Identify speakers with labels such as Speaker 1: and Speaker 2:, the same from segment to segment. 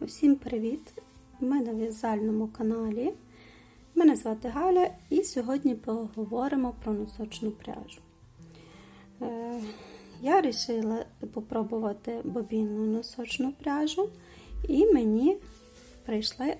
Speaker 1: Усім привіт! Ми на в'язальному каналі. Мене звати Галя і сьогодні поговоримо про носочну пряжу. Е, Я вирішила попробувати бобінну носочну пряжу, і мені прийшли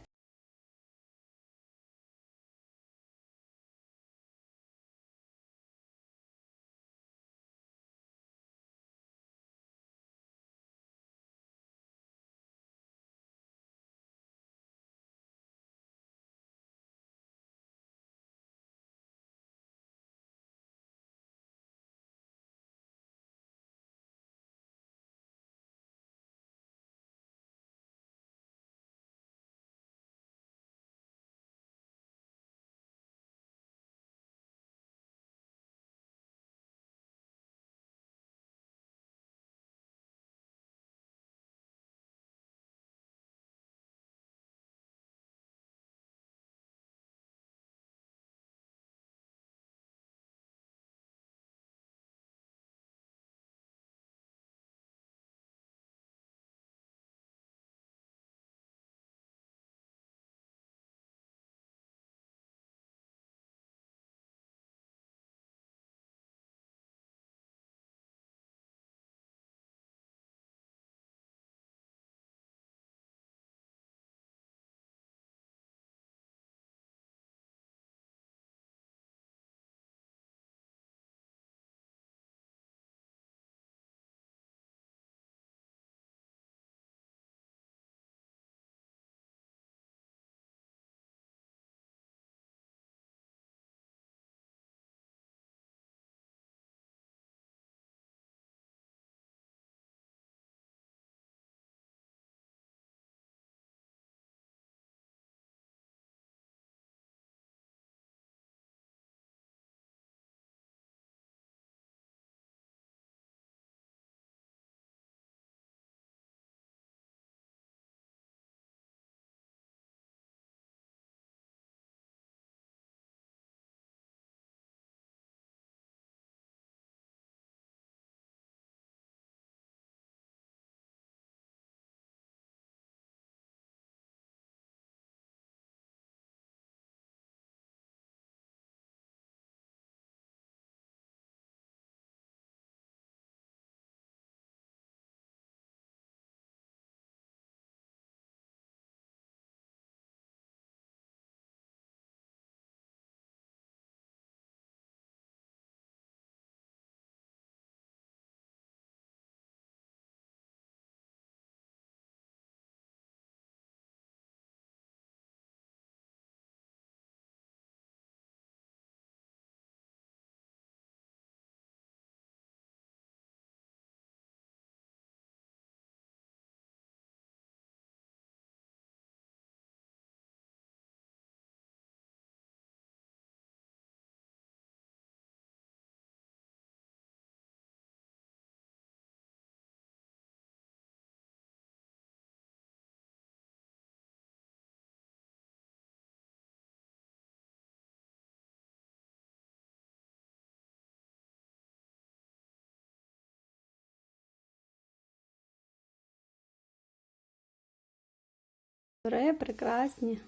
Speaker 1: Три прекрасні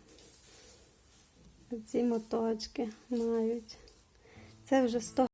Speaker 1: ці моточки мають. Це вже 100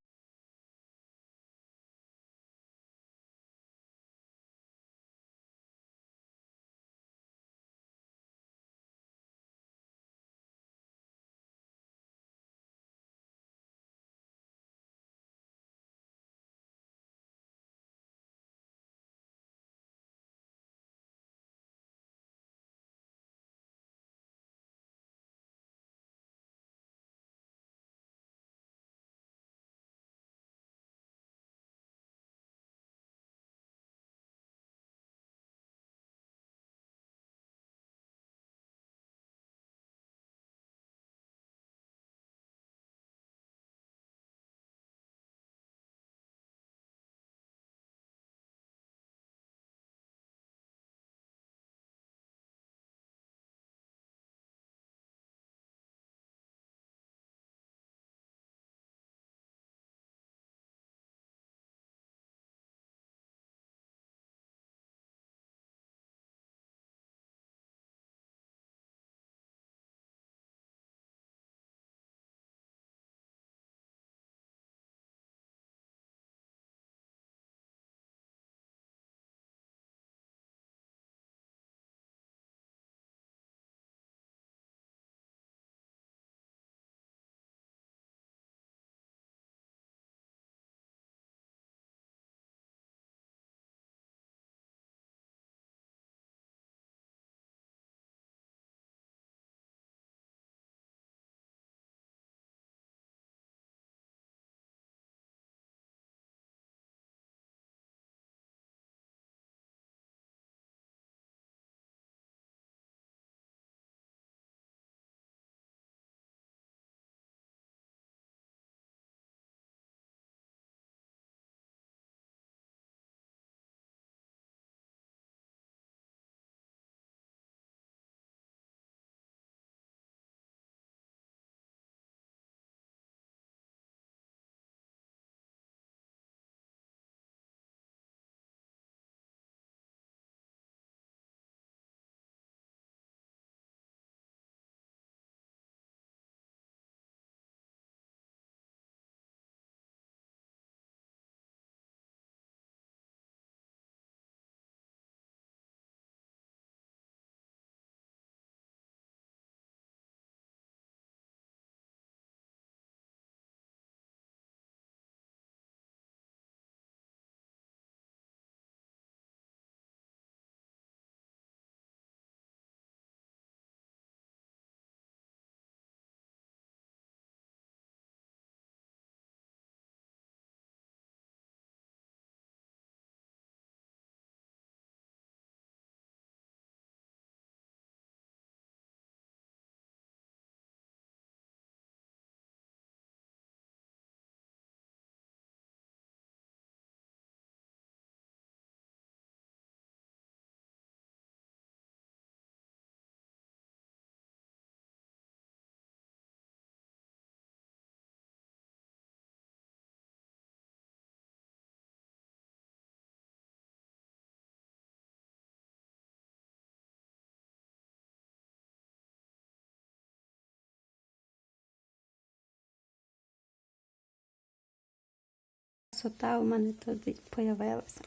Speaker 1: красота у мене тут появилася.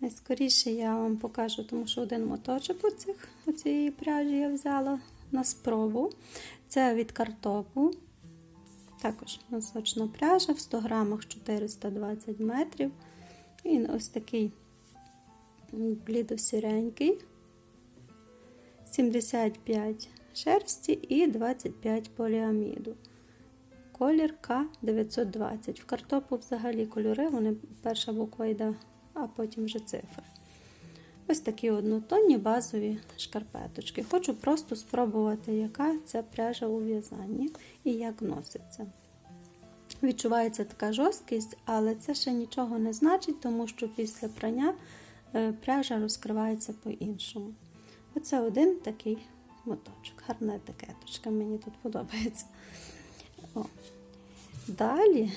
Speaker 1: Найскоріше я вам покажу, тому що один моточок оцих, оцієї пряжі я взяла на спробу. Це від картопу. Також носочна пряжа в 100 грамах 420 метрів. Він ось такий блідосіренький. 75 шерсті і 25 поліаміду. Колір К920. В картопу взагалі кольори, вони перша буква йде, а потім вже цифри. Ось такі однотонні базові шкарпеточки. Хочу просто спробувати, яка ця пряжа у в'язанні і як носиться. Відчувається така жорсткість, але це ще нічого не значить, тому що після прання е, пряжа розкривається по-іншому. Оце один такий моточок. Гарна етикеточка, мені тут подобається. О. Далі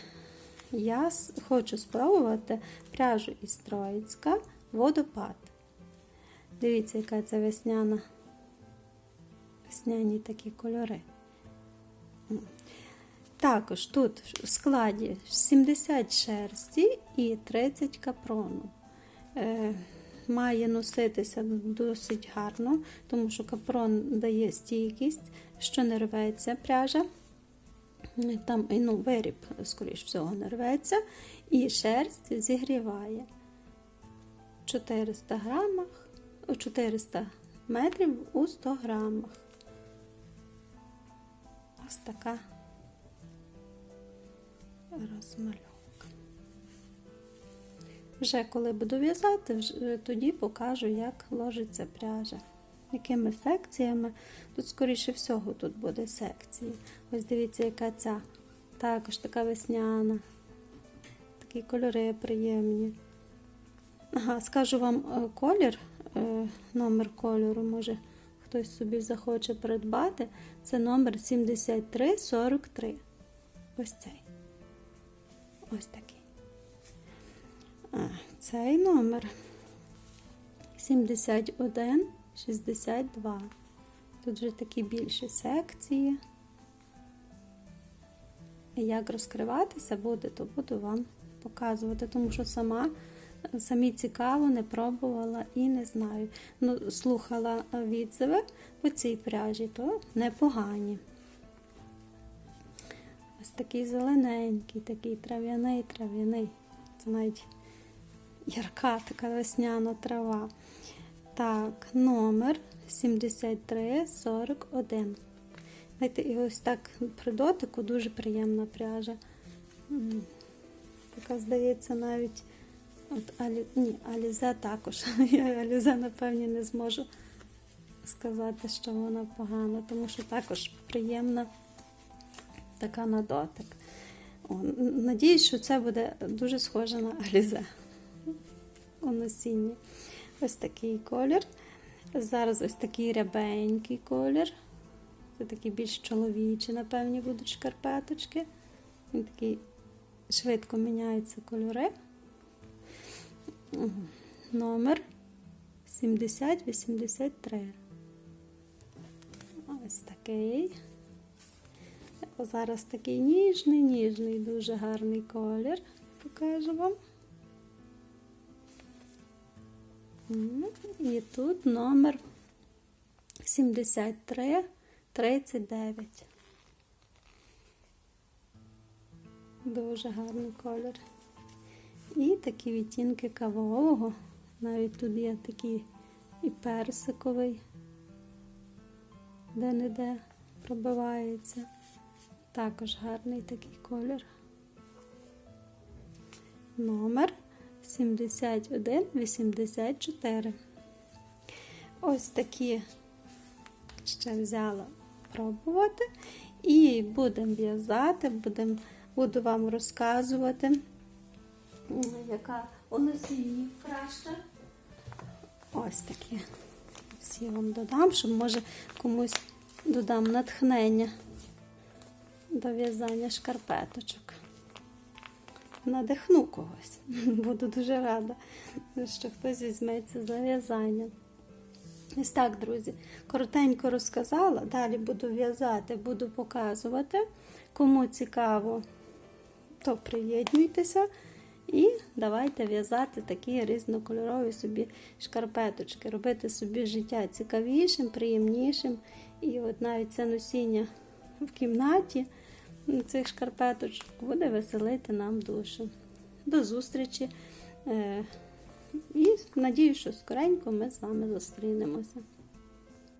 Speaker 1: я хочу спробувати пряжу із Троїцька водопад. Дивіться, яка це весняна, весняні такі кольори. Також тут в складі 70 шерсті і 30 капрону. Е, має носитися досить гарно, тому що капрон дає стійкість, що не рветься пряжа. Там ну, виріб, скоріш всього, не рветься, і шерсть зігріває 400 грамах, 400 метрів у 100 грамах. Ось така розмальовка. Вже коли буду в'язати, тоді покажу, як ложиться пряжа. Якими секціями. Тут, скоріше всього, тут буде секції. Ось дивіться, яка ця. Також така весняна. Такі кольори приємні. Ага, скажу вам е, колір, е, номер кольору, може хтось собі захоче придбати. Це номер 7343. Ось цей. Ось такий. А, цей номер 71 62. Тут вже такі більші секції. І як розкриватися буде, то буду вам показувати, тому що сама самі цікаво не пробувала і не знаю. Ну, слухала відзиви по цій пряжі, то непогані. Ось такий зелененький, такий трав'яний, трав'яний. Це навіть ярка така весняна трава. Так, номер 7341. Знаєте, і ось так при дотику дуже приємна пряжа. Така, здається, навіть от Алі... Ні, Алізе також. Я Алізе, напевні, не зможу сказати, що вона погана, тому що також приємна така на дотик. О, надіюсь, що це буде дуже схоже на Алізе у носінні. Ось такий колір. Зараз ось такий рябенький колір. Це такі більш чоловічі, напевні, будуть шкарпеточки. Він такий швидко міняються кольори. Номер 7083. Ось такий. Зараз такий ніжний, ніжний, дуже гарний колір. Покажу вам. І тут номер 7339. Дуже гарний колір. І такі відтінки кавового. Навіть тут є такий і персиковий, де-не-де пробивається. Також гарний такий колір. Номер 7184. Ось такі ще взяла пробувати. І будемо в'язати, будем, буду вам розказувати, яка у носінні краще. Ось такі. Всі вам додам, щоб може комусь додам натхнення до в'язання шкарпеточок. Надихну когось. Буду дуже рада, що хтось візьметься за в'язання. Ось так, друзі, коротенько розказала. Далі буду в'язати, буду показувати. Кому цікаво, то приєднуйтеся. І давайте в'язати такі різнокольорові собі шкарпеточки, робити собі життя цікавішим, приємнішим. І от навіть це носіння в кімнаті цих шкарпеточок буде веселити нам душу. До зустрічі! Е, І надію, що скоренько ми з вами зустрінемося.